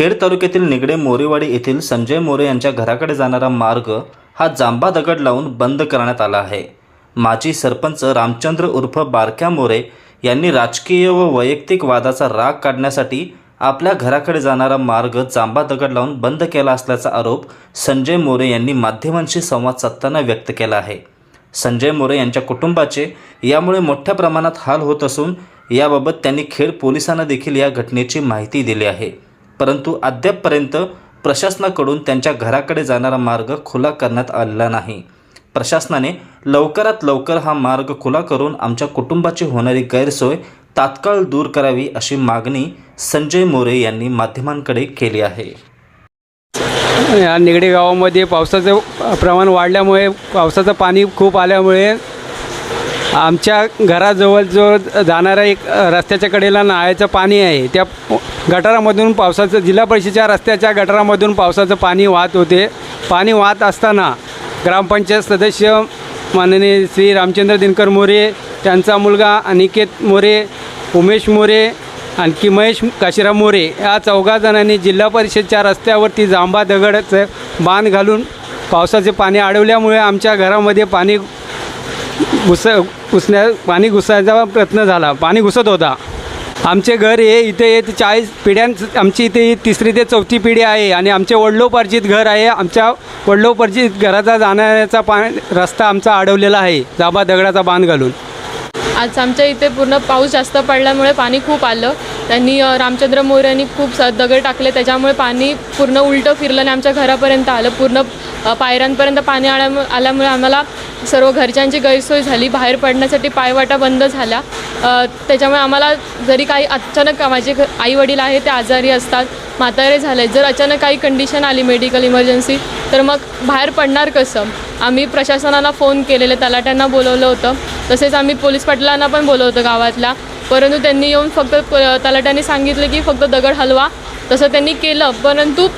खेड तालुक्यातील निगडे मोरेवाडी येथील संजय मोरे यांच्या घराकडे जाणारा मार्ग हा जांबा दगड लावून बंद करण्यात आला आहे. माजी सरपंच रामचंद्र उर्फ बारक्या मोरे यांनी राजकीय व वैयक्तिक वादाचा राग काढण्यासाठी आपल्या घराकडे जाणारा मार्ग जांबा दगड लावून बंद केला असल्याचा आरोप संजय मोरे यांनी माध्यमांशी संवाद साधताना व्यक्त केला आहे. संजय मोरे यांच्या कुटुंबाचे यामुळे मोठ्या प्रमाणात हाल होत असून याबाबत त्यांनी खेड पोलिसांना देखील या घटनेची माहिती दिली आहे. परंतु अद्यापपर्यंत प्रशासनाकडून त्यांच्या घराकडे जाणारा मार्ग खुला करण्यात आलेला नाही. प्रशासनाने लवकरात लवकर हा मार्ग खुला करून आमच्या कुटुंबाची होणारी गैरसोय तात्काळ दूर करावी अशी मागणी संजय मोरे यांनी माध्यमांकडे केली आहे. या निगडी गावामध्ये पावसाचं प्रमाण वाढल्यामुळे पावसाचं पाणी खूप आल्यामुळे आमच्या घराजवळ जो जाणारा एक रस्त्याच्या कडेला नाळ्याचं पाणी आहे त्या गटारामधून पावसाचं जिल्हा परिषदेच्या रस्त्याच्या गटारामधून पावसाचं पाणी वाहत होते. पाणी वाहत असताना ग्रामपंचायत सदस्य माननीय श्री रामचंद्र दिनकर मोरे त्यांचा मुलगा अनिकेत मोरे उमेश मोरे आणखी महेश काशीराम मोरे या चौघा जणांनी जिल्हा परिषदच्या रस्त्यावरती जांबा दगडचं बांध घालून पावसाचे पाणी अडवल्यामुळे आमच्या घरामध्ये पाणी घुस घुसण्या पाणी घुसायचा प्रयत्न झाला. पाणी घुसत होता. आमचे घर हे इथे हे चाळीस पिढ्यां आमची इथे ही तिसरी ते चौथी पिढी आहे आणि आमचे वडिलोपार्जित घर आहे. आमच्या वडिलोपार्जित घराचा जाण्याचा पा रस्ता आमचा अडवलेला आहे. जाबा दगडाचा बांध घालून. आज आमच्या इथे पूर्ण पाऊस जास्त पडल्यामुळे पाणी खूप आलं. त्यांनी रामचंद्र मोरे यांनी खूप स दगड टाकले. त्याच्यामुळे पाणी पूर्ण उलटं फिरलं आणि आमच्या घरापर्यंत आलं. पूर्ण पायऱ्यांपर्यंत पाणी आल्यामुळे आल्यामुळे आम्हाला सर्व घरच्यांची गैरसोय झाली बाहेर पडण्यासाठी पायवाटा बंद झाल्या. त्याच्यामुळे आम्हाला जरी काही अचानक माझे आई वडील आहे ते आजारी असतात म्हातारे झाले जर अचानक काही कंडिशन आली मेडिकल इमर्जन्सी तर मग बाहेर पडणार कसं? आम्ही प्रशासनाला फोन केलेले तलाट्यांना बोलवलं होतं. तसेच आम्ही पोलीस पाटलांना पण बोलवलं होतं गावातल्या. परंतु त्यांनी येऊन फक्त तलाट्यांनी सांगितलं की फक्त दगड हलवा. तसं त्यांनी केलं. परंतु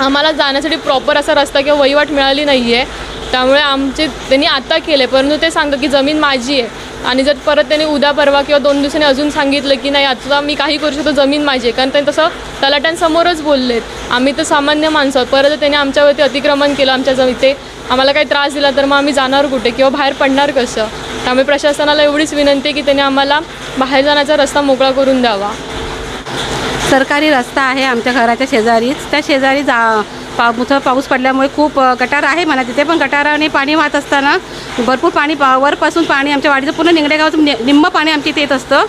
आम्हाला जाण्यासाठी प्रॉपर असा रस्ता किंवा वहिवाट मिळाली नाही आहे त्यामुळे आमचे त्यांनी आता केले परंतु ते सांगतं की जमीन माझी आहे. आणि जर परत त्यांनी उद्या परवा किंवा दोन दिवसांनी अजून सांगितलं की नाही आता मी काही करू शकतो जमीन माझी आहे. कारण त्यांनी तसं तलाट्यांसमोरच बोललेत. आम्ही तर सामान्य माणसं आहोत. परत त्यांनी आमच्यावरती अतिक्रमण केलं आमच्या जमीते आम्हाला काही त्रास दिला तर मग आम्ही जाणार कुठे किंवा बाहेर पडणार कसं? त्यामुळे प्रशासनाला एवढीच विनंती आहे की त्यांनी आम्हाला बाहेर जाण्याचा रस्ता मोकळा करून द्यावा. सरकारी रस्ता आहे आमच्या घराच्या शेजारीच. त्या शेजारी जा पा मुसळ पाऊस पडल्यामुळे खूप गटार आहे म्हणा. तिथे पण गटाराने पाणी वाहत असताना भरपूर पाणी पा वरपासून पाणी आमच्या वाडीचं पूर्ण निंगडे गावाचं नि- निम्म पाणी आमच्या इथे येत असतं.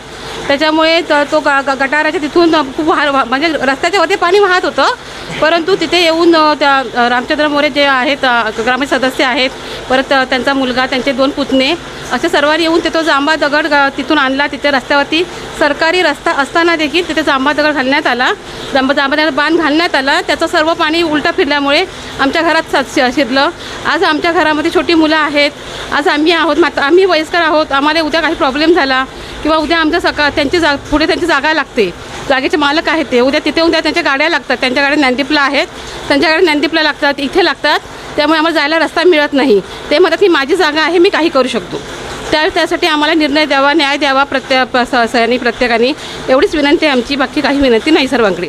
त्याच्यामुळे त- तो ग गटाराच्या तिथून खूप वाह वाह- म्हणजे रस्त्याच्या वरती पाणी वाहत होतं. परंतु तिथे येऊन त्या रामचंद्र मोरे जे आहेत ग्रामीण सदस्य आहेत परत त्यांचा मुलगा त्यांचे दोन पुतणे असे सर्वांनी येऊन तिथं जांबा दगड ग- तिथून आणला. तिथे रस्त्यावरती सरकारी रस्ता असताना देखील तिथे जांबा दगड घालण्यात आला. जांबा जांबा दगड बांध घालण्यात आला. त्याचं सर्व पाणी उलटं फिरल्यामुळे आमच्या घरात सात शिरलं. आज आमच्या घरामध्ये छोटी मुलं आहेत. आज आम्ही आहोत मात्र आम्ही वयस्कर आहोत. आम्हाला उद्या काही प्रॉब्लेम झाला किंवा उद्या आमच्या सका त्यांची जा पुढे त्यांची जागा लागते. जागेचे मालक आहेत ते. उद्या तिथे उद्या त्यांच्या गाड्या लागतात. त्यांच्या गाड्या ज्ञानदीपला आहेत. त्यांच्या गाड्या ज्ञानदीपला लागतात इथे लागतात. त्यामुळे आम्हाला जायला रस्ता मिळत नाही. ते म्हणतात की माझी जागा आहे मी काही करू शकतो. त्या त्यासाठी आम्हाला निर्णय द्यावा न्याय द्यावा प्रत्येक स- प्रत्येकाने. एवढीच विनंती आहे आमची. बाकी काही विनंती नाही सर्वांकडे.